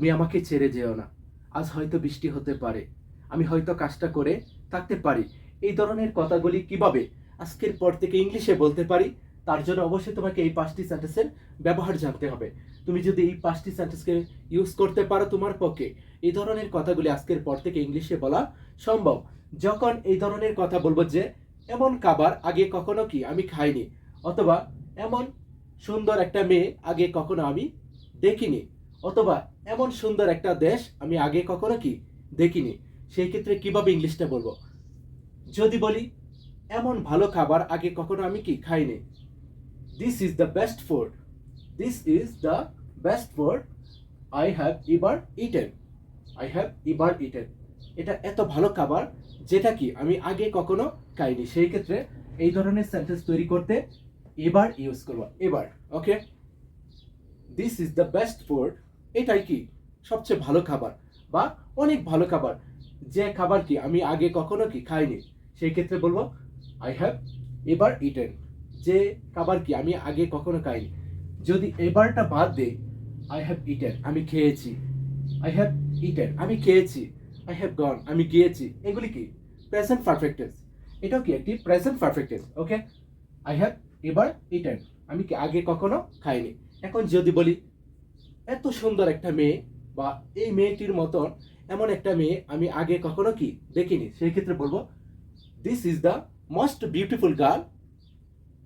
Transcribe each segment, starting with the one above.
তুমি আমাকে ছেড়ে যেও না। আজ হয়তো বৃষ্টি হতে পারে। আমি হয়তো কাজটা করে থাকতে পারি। এই ধরনের কথাগুলি কীভাবে আজকের পর থেকে ইংলিশে বলতে পারি? তার জন্য অবশ্যই তোমাকে এই পাঁচটি সেন্টেন্সের ব্যবহার জানতে হবে। তুমি যদি এই পাঁচটি সেন্টেন্সকে ইউজ করতে পারো তোমার পক্ষে, এই ধরনের কথাগুলি আজকের পর থেকে ইংলিশে বলা সম্ভব। যখন এই ধরনের কথা বলব যে, এমন খাবার আগে কখনো কি আমি খাইনি? অথবা, এমন সুন্দর একটা মেয়ে আগে কখনো আমি দেখিনি। অথবা এমন সুন্দর একটা দেশ আমি আগে কখনো কি দেখিনি। সেই ক্ষেত্রে কীভাবে ইংলিশটা বলব? যদি বলি, এমন ভালো খাবার আগে কখনো আমি কি খাইনি। This is the best food this is the best food I have ever eaten I have ever eaten এটা এত ভালো খাবার যেটা কি আমি আগে কখনো খাইনি। সেই ক্ষেত্রে এই ধরনের সেন্টেন্স তৈরি করতে এবার ইউজ করব। এবার okay this is the best food এটাই কি সবচেয়ে ভালো খাবার বা অনেক ভালো খাবার? যে খাবার কি আমি আগে কখনো কি খাইনি? সেই ক্ষেত্রে বলব আই হ্যাভ এবার ইটেন যে খাবার কি আমি আগে কখনো খাইনি। যদি এবারটা বাদ দেই আই হ্যাভ ইটেন আমি খেয়েছি। আই হ্যাভ ইটেন আমি খেয়েছি। আই হ্যাভ গন আমি গিয়েছি। এগুলি কি? প্রেজেন্ট পারফেক্টেন্স এটাও কি একটি present perfect tense okay I have ever eaten আমি কি আগে কখনো খাইনি? এখন যদি বলি এত সুন্দর একটা মেয়ে, বা এই মেয়েটির মতন এমন একটা মেয়ে আমি আগে কখনো কি দেখিনি। সেই ক্ষেত্রে বলব this is the most beautiful girl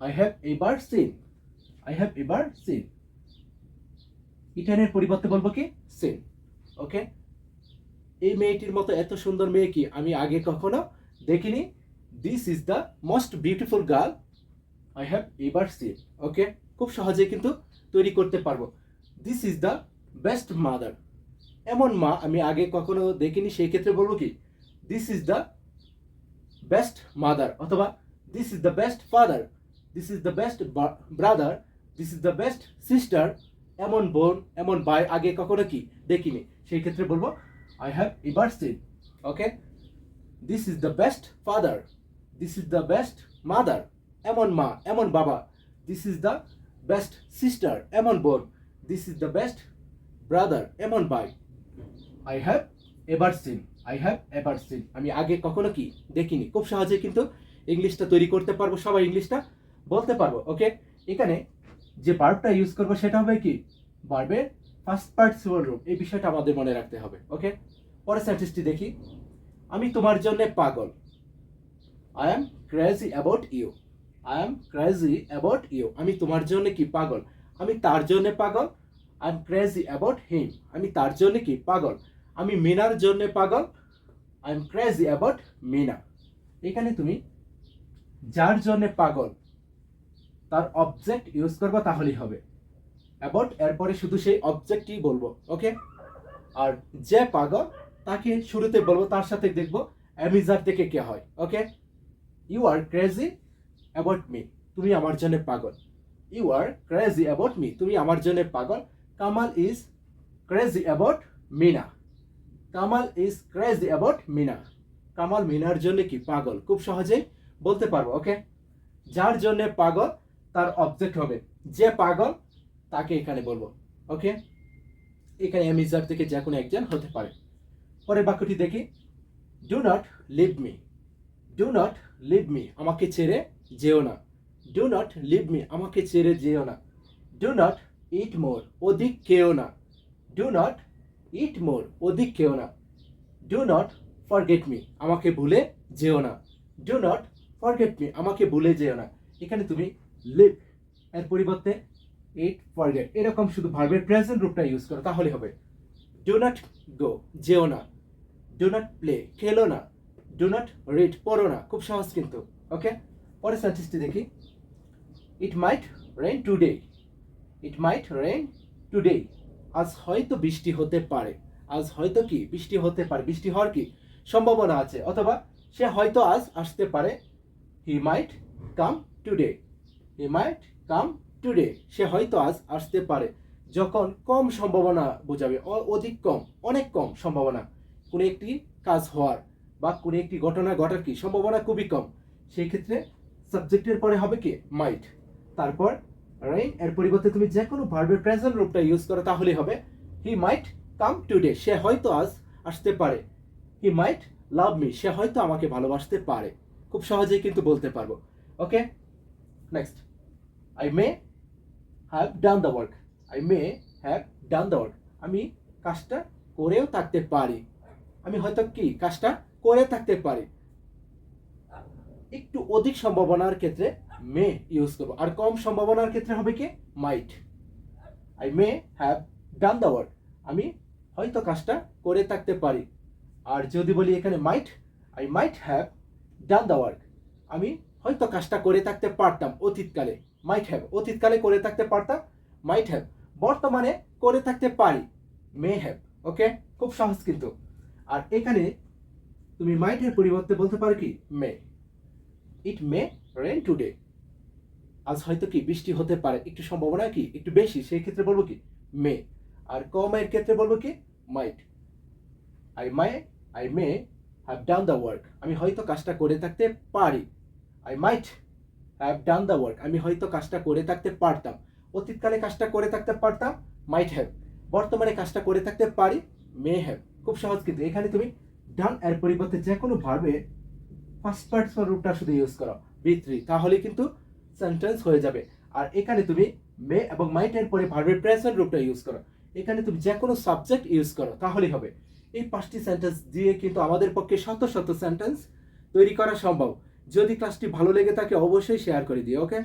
I have ever seen I have ever seen ইটানের পরিবর্তে বলব কি? সিন ওকে এই মেয়েটির মতো এত সুন্দর মেয়ে কি আমি আগে কখনো দেখিনি? This is the most beautiful girl I have ever seen okay খুব সহজেই কিন্তু তৈরি করতে পারব। This is the best mother এমন মা আমি আগে কখনো দেখিনি, সেই ক্ষেত্রে বলব কি? This is the best mother অথবা this is the best father this is the best brother this is the best sister এমন বোন, এমন ভাই আগে কখনো কি দেখিনি? সেই ক্ষেত্রে বলব I have ever seen okay this is the best father this is the best mother এমন মা, এমন বাবা this is the best sister এমন বোন this is the best brother এমন ভাই I have ever seen I have ever seen আমি আগে কখনো কি দেখিনি। খুব সহজে কিন্তু ইংলিশটা তৈরি করতে পারব, সবাই ইংলিশটা বলতে পারব ওকে এখানে যে বার্বটা ইউজ করব সেটা হবে কি? বার্বের ফার্স্ট পার্ট পার্টিসিপল রূপ। এই বিষয়টা আমাদের মনে রাখতে হবে ওকে পরের সেন্টেন্সটি দেখি। আমি তোমার জন্য পাগল। I am crazy about you I am crazy about you আমি তোমার জন্য কি পাগল? আমি তার জন্য পাগল। I am crazy about him আমি তার জন্য কি পাগল? আমি মিনার জন্য পাগল। I am crazy about Meena. এখানে তুমি যার জন্য পাগল, তার অবজেক্ট ইউজ করব তাহলেই হবে। অ্যাবাউট এরপরে শুধু সেই অবজেক্টই বলব ওকে আর যে পাগল, তাকে শুরুতে বলব, তার সাথে দেখব অ্যামিজার থেকে কে হয় okay you are crazy about me তুমি আমার জন্য পাগল। You are crazy about me তুমি আমার জন্য পাগল। Kamal is crazy about Meena Kamal is crazy about Meena Kamal মিনার জন্য কি পাগল? খুব সহজেই বলতে পারব ওকে যার জন্য পাগল, তার অবজেক্ট হবে। যে পাগল, তাকে এখানে বলব ওকে এখানে অ্যামিজার থেকে যে কোনো একজন হতে পারে। পরের বাক্যটি দেখি। Do not leave me do not leave me আমাকে ছেড়ে যেও না। ডু নট লিভ মি আমাকে ছেড়ে যেও না। ডু নট ইট মোর অধিক খেও না। ডু নট ইট মোর অধিক খেও না। ডু নট ফরগেট মি আমাকে ভুলে যেও না। ডু নট ফরগেট মি আমাকে ভুলে যেও না। এখানে তুমি লিভ এর পরিবর্তে ইট ফরগেট এরকম শুধু ভার্বের প্রেজেন্ট রূপটা ইউজ করো তাহলে হবে। ডু নট গো যেও না। ডু নট প্লে খেলো না। ডু নট রিড পড়ো না। খুব সহজ কিন্তু। ওকে পরের সেন্টেন্সটি দেখি। It might rain today it might rain today আজ হয়তো বৃষ্টি হতে পারে। আজ হয়তো কি? বৃষ্টি হতে পারে। বৃষ্টি হওয়ার কি সম্ভাবনা আছে? অথবা সে হয়তো আজ আসতে পারে। হি মাইট কাম today he mite come today সে হয়তো আজ আসতে পারে। যখন কম সম্ভাবনা বোঝাবে অধিক কম, অনেক কম সম্ভাবনা। কোনো একটি কাজ হওয়ার বা কোনো একটি ঘটনা ঘটার কি সম্ভাবনা খুবই কম। সেই ক্ষেত্রে সাবজেক্টের পরে হবে কি? মাইট তারপর রেইন এর পরিবর্তে তুমি যে কোনো ভার্বের প্রেজেন্ট রূপটা ইউজ করো তাহলে হবে হি মাইট কাম টুডে সে হয়তো আজ আসতে পারে হি মাইট লাভ মি সে হয়তো আমাকে ভালোবাসতে পারে, খুব সহজেই কিন্তু বলতে পারব okay next I may have done the work I may have done the work আমি কাজটা করেও থাকতে পারি, আমি হয়তো কি কাজটা করে থাকতে পারি, একটু অধিক সম্ভাবনার ক্ষেত্রে মে ইউজ করব। আর কম সম্ভাবনার ক্ষেত্রে হবে কি? Might. I may have done the work আমি হয়তো কাজটা করে থাকতে পারি। আর যদি বলি এখানে might I might have done the work আমি হয়তো কাজটা করে থাকতে পারতাম অতীতকালে। মাইট হ্যাভ অতীতকালে করে থাকতে পারতাম মাইট হ্যাভ বর্তমানে করে থাকতে পারি মে হ্যাভ ওকে খুব সহজ কিন্তু। আর এখানে তুমি মাইটের পরিবর্তে বলতে পারো কি? মে ইট মে রেন টুডে আজ হয়তো কি বৃষ্টি হতে পারে, একটু সম্ভাবনা কি? একটু বেশি, সেই ক্ষেত্রে বলব কি? মে। আর কমের ক্ষেত্রে বলব কি? Might. I my I may have done the work আমি হয়তো কাজটা করে থাকতে পারি। I might have done the work আমি হয়তো কাজটা করে থাকতে পারতাম। অতীতকালে কাজটা করে থাকতে পারতাম মাইট হ্যাভ বর্তমানে কাজটা করে থাকতে পারি মে হ্যাভ খুব সহজ কিন্তু। এখানে তুমি ডান এর পরিবর্তে যে কোনো ভার্বে ফার্স্ট পার্টস রূপটা শুধু ইউজ করো। বি থ্রি তাহলে কিন্তু সেন্টেন্স হয়ে যাবে। আর এখানে তুমি মে এবং মাইটের পরে ভার্বের প্রেজেন্ট রূপটা ইউজ করো। এখানে তুমি যে কোনো সাবজেক্ট ইউজ করো, তাহলেই হবে। এই পাঁচটি সেন্টেন্স দিয়ে কিন্তু আমাদের পক্ষে শত শত সেন্টেন্স তৈরি করা সম্ভব। যদি ক্লাসটি ভালো লেগে থাকে, অবশ্যই শেয়ার করে দিও ওকে